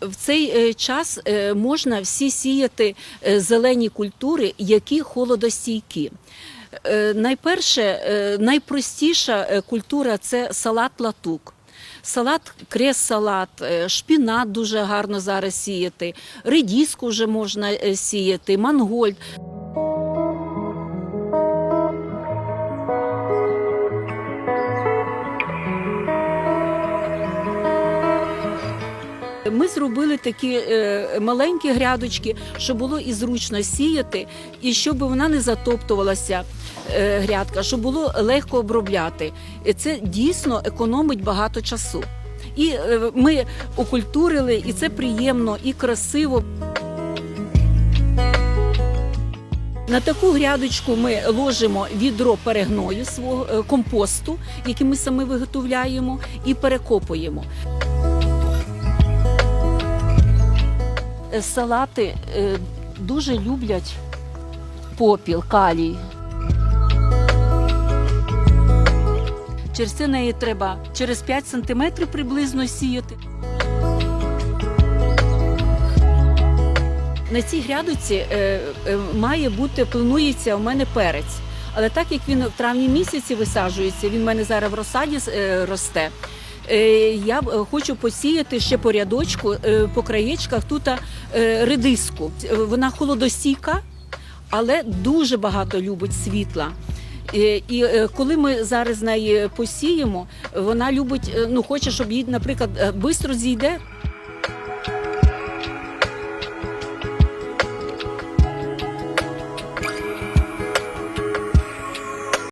В цей е, час е, можна всі сіяти е, зелені культури, які холодостійкі. Найперше, найпростіша культура це салат латук. Салат, крес-салат, шпінат дуже гарно зараз сіяти, редіску вже можна сіяти, мангольд. Ми зробили такі е, маленькі грядочки, щоб було і зручно сіяти, і щоб вона не затоптувалася е, грядка, щоб було легко обробляти. Це дійсно економить багато часу. І е, ми окультурили, і це приємно і красиво. На таку грядочку ми ложимо відро перегною свого е, компосту, який ми самі виготовляємо, і перекопуємо. Салати е, дуже люблять попіл, калій. Через це неї треба через 5 сантиметрів приблизно сіяти. На цій грядочці е, е, має бути, планується у мене перець. Але так як він в травні місяці висаджується, він в мене зараз в розсаді е, росте. Е, Я е, хочу посіяти ще по рядочку, е, по краєчках тут редиску. Вона холодостійка, але дуже багато любить світла. І коли ми зараз неї посіємо, вона любить, ну хоче, щоб її, наприклад, швидко зійде